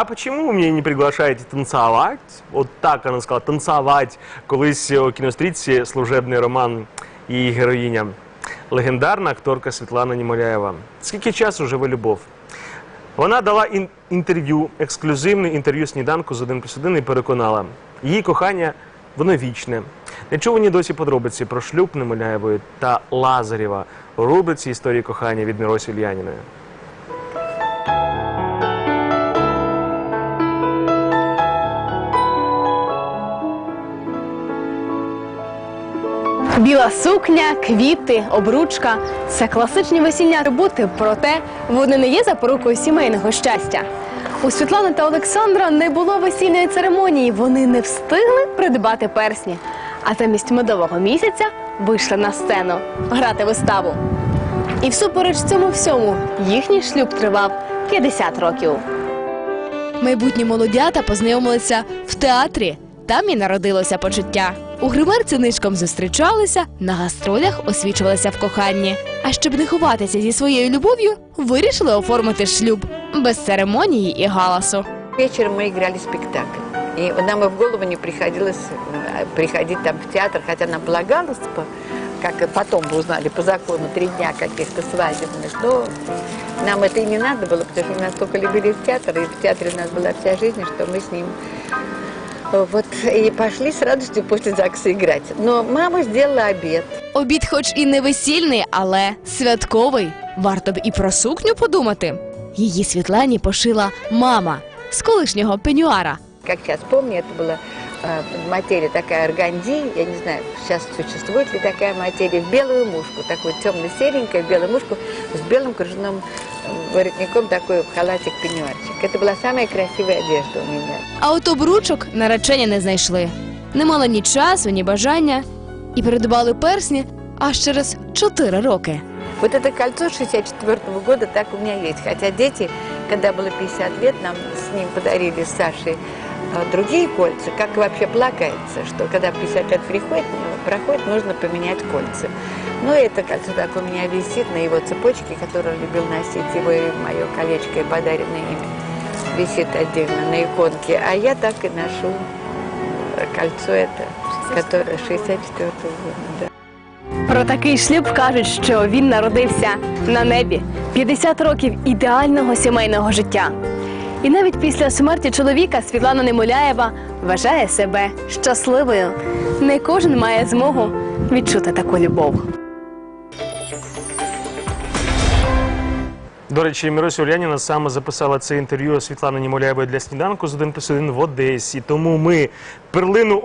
а почему вы меня не приглашаете танцевать? От так вона сказала, танцевать. Колись у кінострічці служебний роман її героїня. Легендарна акторка Світлана Німоляєва. Скільки часу живе любов? Вона дала ін- інтерв'ю, ексклюзивне інтерв'ю сніданку з 1 плюс 1 і переконала, її кохання воно вічне. Нечувані досі подробиці про шлюб Немоляєвої та Лазарєва у рубриці історії кохання від Миросі Ільяніної. Біла сукня, квіти, обручка це класичні весільні атрибути, проте вони не є запорукою сімейного щастя. У Світлани та Олександра не було весільної церемонії. Вони не встигли придбати персні, а замість медового місяця вийшли на сцену грати виставу. І всупереч цьому всьому їхній шлюб тривав 50 років. Майбутні молодята познайомилися в театрі. Там і народилося почуття. У гримерці нишком зустрічалися, на гастролях освічувалися в коханні. А щоб не ховатися зі своєю любов'ю, вирішили оформити шлюб без церемонії і галасу. Вечером мы играли спектакль. И нам и в голову не приходилось э, приходить там в театр, хотя нам полагалось, по, как и потом вы узнали, по закону, три дня каких-то свадебных. Но нам это и не надо было, потому что мы настолько любили театр, и в театре у нас была вся жизнь, что мы с ним э, вот и пошли с радостью после ЗАГСа играть. Но мама сделала обед. Обід, хоч і не весільний, але святковий. Варто б і про сукню подумати. Її Світлані пошила мама з колишнього пенюара. Как сейчас помню, это была э, материя такая органди, я не знаю, сейчас существует ли такая материя, в белую мушку, такую темно-серенькую белую мушку с белым кружевным э, воротником, такой халатик пеньюарчик. Это была самая красивая одежда у меня. А от обручок наречені не знайшли. Не мали ні часу, ні бажання. І придбали персні аж через чотири роки. Вот это кольцо 64 года так у меня есть. Хотя дети, когда было 50 лет, нам с ним подарили с Сашей э, другие кольца. Как вообще плакается, что когда 50 лет приходит, ну, проходит, нужно поменять кольца. Но это кольцо так у меня висит на его цепочке, которую он любил носить, его и мое колечко, и подаренное им висит отдельно на иконке. А я так и ношу э, кольцо это, которое 64 года. Да. Про такий шлюб кажуть, що він народився на небі 50 років ідеального сімейного життя. І навіть після смерті чоловіка Світлана Немоляєва вважає себе щасливою. Не кожен має змогу відчути таку любов. До речі, Мирося Ульяніна саме записала це інтерв'ю Світлани Німоляєвої для сніданку з 1 плюс 1 в Одесі. Тому ми перлину